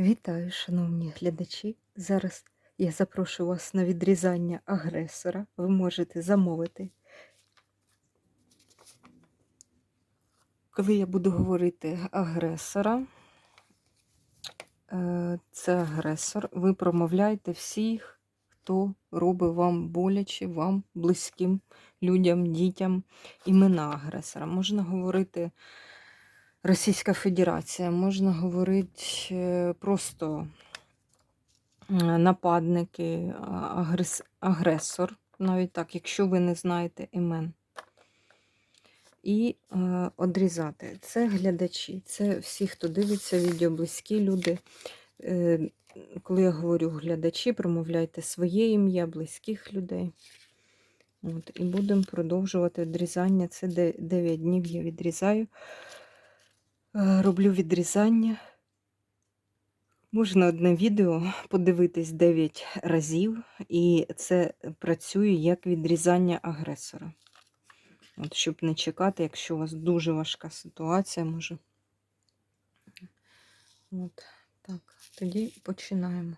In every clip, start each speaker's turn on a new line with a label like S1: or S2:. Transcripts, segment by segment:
S1: Вітаю, шановні глядачі. Зараз я запрошую вас на відрізання агресора. Ви можете замовити. Коли я буду говорити агресора, е, це агресор, ви промовляєте всіх, хто робить вам боляче, вам, близьким людям, дітям імена агресора. Можна говорити Російська Федерація, можна говорити е, просто нападники, агрес... агресор, навіть так, якщо ви не знаєте імен. І е, одрізати. Це глядачі, це всі, хто дивиться відео, близькі люди. Е, коли я говорю глядачі, промовляйте своє ім'я, близьких людей. От, і будемо продовжувати відрізання. Це 9 днів я відрізаю. Е, Роблю відрізання. Можна одне відео подивитись 9 разів, і це працює як відрізання агресора. От, щоб не чекати, якщо у вас дуже важка ситуація, може. От, так, тоді починаємо.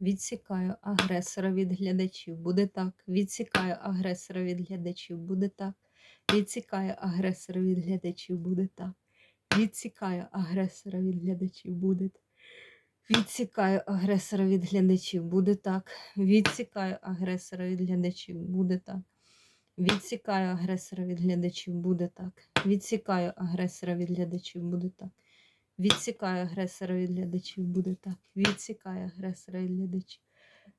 S1: Відсікаю агресора від глядачів. Буде так. Відсікаю агресора від глядачів. Буде так. Відсікаю агресора від глядачів. Буде так. Відсікаю агресора від глядачів. Буде. Відсікаю агресора від глядачів. Буде так. Відсікаю агресора від глядачів. Буде так. Відсікаю агресора від глядачів. Буде так. Відсікаю агресора від глядачів. Буде так. Відсікаю агресора від глядачів. Буде так. Відсікаю агресора від глядачів.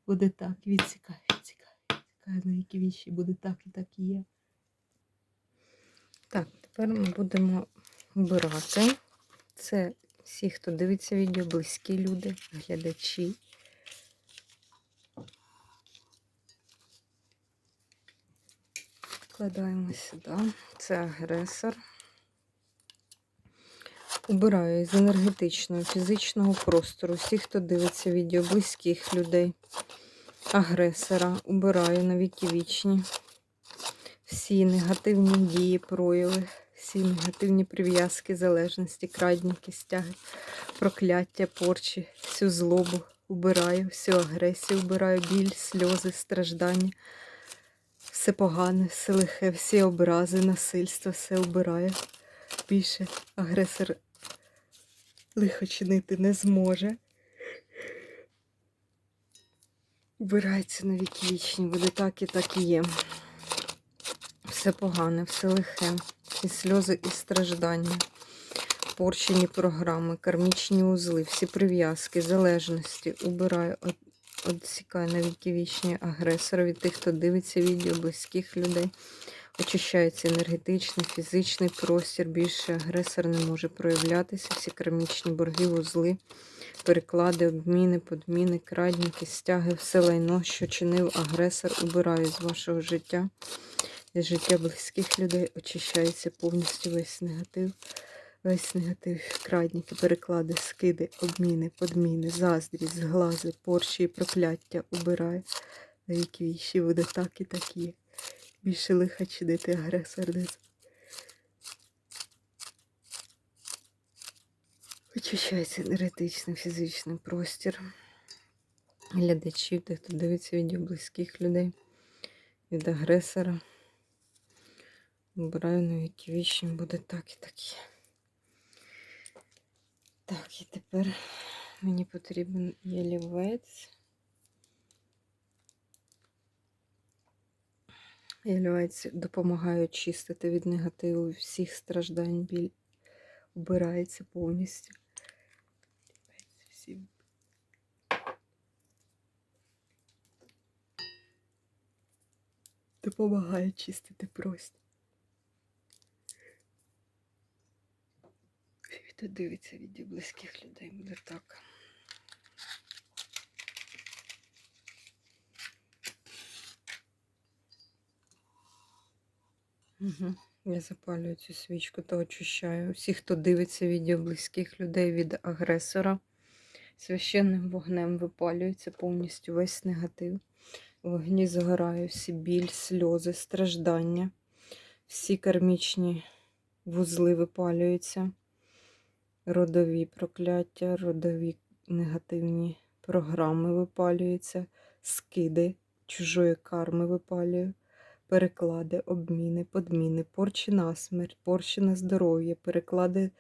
S1: Буде так. Відсікаю, відсікаю, відсікаю на які віші. Буде так і так і є. Так, тепер ми будемо обирати. Це всі, хто дивиться відео, близькі люди, глядачі. Вкладаємо сюди. Це агресор. Убираю із енергетичного, фізичного простору всіх, хто дивиться відео, близьких людей, агресора. Убираю на віки вічні. Всі негативні дії, прояви, всі негативні прив'язки, залежності, крадніки, стяги, прокляття, порчі, всю злобу убираю, всю агресію убираю, біль, сльози, страждання. Все погане, все лихе, всі образи, насильство, все обираю. Більше агресор лихо чинити не зможе. Убирається на віки вічні, буде так і так і є. Все погане, все лихе, всі сльози і страждання, порчені програми, кармічні узли, всі прив'язки, залежності. Убираю, відсікаю на віки вічні агресора від тих, хто дивиться відео, близьких людей. Очищається енергетичний, фізичний простір. Більше агресор не може проявлятися. Всі кармічні борги, вузли, переклади, обміни, подміни, крадніки, стяги, все лайно, що чинив агресор, убираю з вашого життя. З життя близьких людей очищається повністю весь негатив. Весь негатив, крадніки, переклади, скиди, обміни, подміни, заздрість, зглази, порчі і прокляття убирає. На віки вічі буде так і так є. Більше лиха чинити агресор не Очищається енергетичний, фізичний простір. Глядачів, тих, хто дивиться відео близьких людей від агресора. Обираю на віки вічні, буде так і так є. Так, і тепер мені потрібен ялівець. Ялівець допомагає очистити від негативу всіх страждань, біль убирається повністю. Всім. Допомагає чистити простір. Хто дивиться відео близьких людей, буде так. Я запалюю цю свічку та очищаю. Всіх, хто дивиться відео близьких людей від агресора. Священним вогнем випалюється повністю весь негатив. Вогні загораю всі біль, сльози, страждання. Всі кармічні вузли випалюються. Родові прокляття, родові негативні програми випалюються, скиди чужої карми випалюю, переклади, обміни, подміни, порчі на смерть, порчі на здоров'я, переклади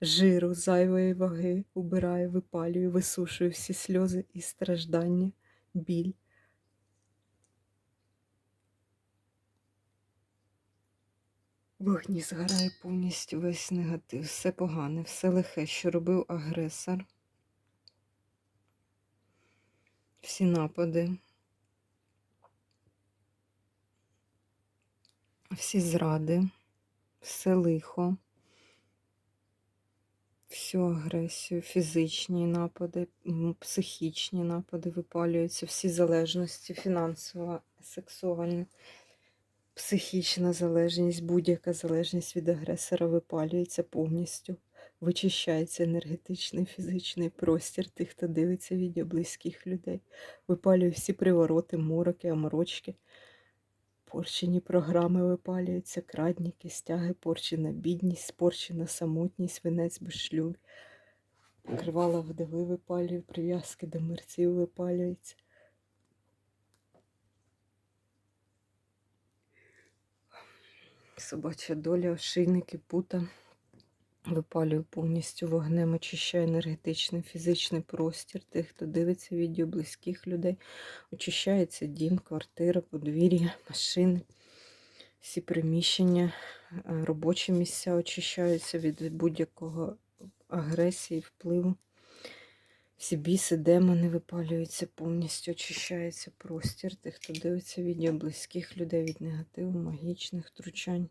S1: жиру, зайвої ваги, убираю, випалюю, висушую всі сльози і страждання, біль. Вогні згорає повністю весь негатив, все погане, все лихе, що робив агресор. Всі напади, всі зради, все лихо, всю агресію, фізичні напади, психічні напади випалюються, всі залежності, фінансова, сексуальна, психічна залежність, будь-яка залежність від агресора випалюється повністю. Вичищається енергетичний фізичний простір тих, хто дивиться відео близьких людей. Випалює всі привороти, мороки, аморочки. Порчені програми випалюються, крадніки, стяги, порчена бідність, порчена самотність, винець без шлюб. Покривала вдови випалює, прив'язки до мерців випалюються. Собача доля, ошейники, пута. Випалюю повністю вогнем, очищаю енергетичний, фізичний простір тих, хто дивиться відео близьких людей. Очищається дім, квартира, подвір'я, машини, всі приміщення, е, робочі місця очищаються від будь-якого агресії, впливу. Всі біси, демони випалюються повністю, очищається простір тих, хто дивиться відео близьких людей від негативу, магічних втручань.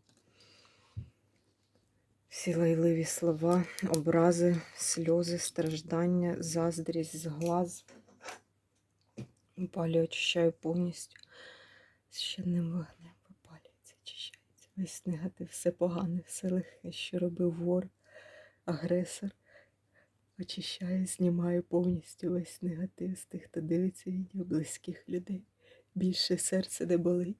S1: Всі лайливі слова, образи, сльози, страждання, заздрість, зглаз. Випалюю, очищаю повністю. Священним вогнем випалюється, очищається. Весь негатив, все погане, все лихе, що робив вор, агресор. Очищаю, знімаю повністю весь негатив з тих, хто дивиться відео близьких людей. Більше серце не болить.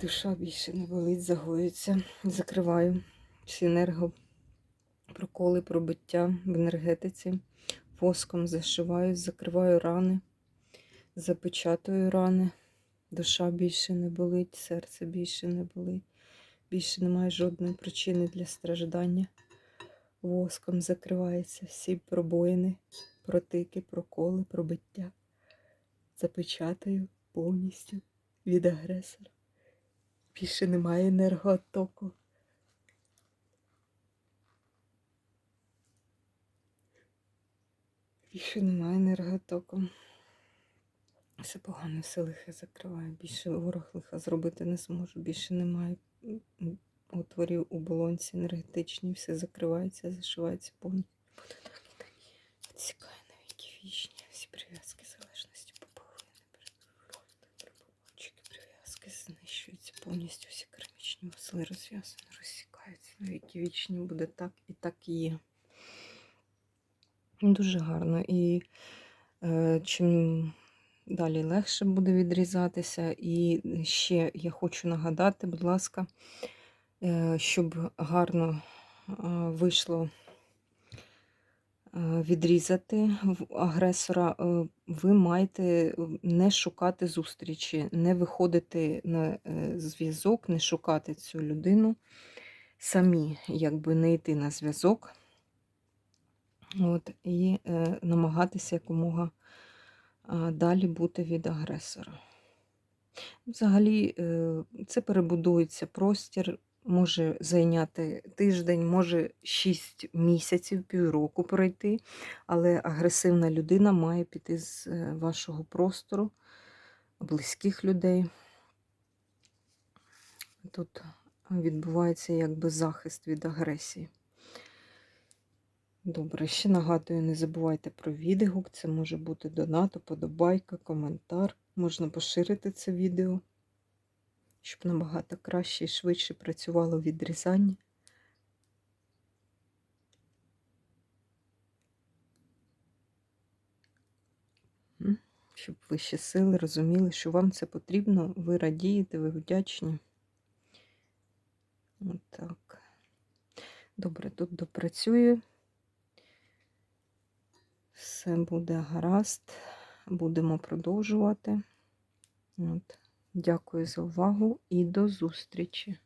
S1: Душа більше не болить, загоюється. Закриваю всі енергопроколи, пробиття в енергетиці. Воском зашиваю, закриваю рани, запечатую рани. Душа більше не болить, серце більше не болить. Більше немає жодної причини для страждання. Воском закриваються всі пробоїни, протики, проколи, пробиття. Запечатаю повністю від агресора. Більше немає енергоотоку. Більше немає енергоотоку. Все погано, все лихе закриваю. Більше ворог лиха зробити не зможу. Більше немає отворів у болонці енергетичній. Все закривається, зашивається повністю. Буде так і так. Відсікає навіки вічні. Всі прив'язки залежності. Прибувачики, прив'язки знищуються повністю. Всі керамічні вузли розв'язані, розсікаються. Навіки вічні буде так і так є. Дуже гарно. І е, чим далі легше буде відрізатися. І ще я хочу нагадати, будь ласка, е, щоб гарно вийшло е, відрізати агресора, е, ви маєте не шукати зустрічі, не виходити на зв'язок, не шукати цю людину. Самі, якби не йти на зв'язок. От, і е, намагатися якомога далі бути від агресора. Взагалі, е, це перебудується простір, може зайняти тиждень, може 6 місяців, півроку пройти, але агресивна людина має піти з е, вашого простору, близьких людей. Тут відбувається якби захист від агресії. Добре, ще нагадую, не забувайте про відгук. Це може бути донат, подобайка, коментар. Можна поширити це відео, щоб набагато краще і швидше працювало відрізання. Щоб вищі сили розуміли, що вам це потрібно, ви радієте, ви вдячні. Отак. Добре, тут допрацюю. Все буде гаразд. Будемо продовжувати. От. Дякую за увагу і до зустрічі!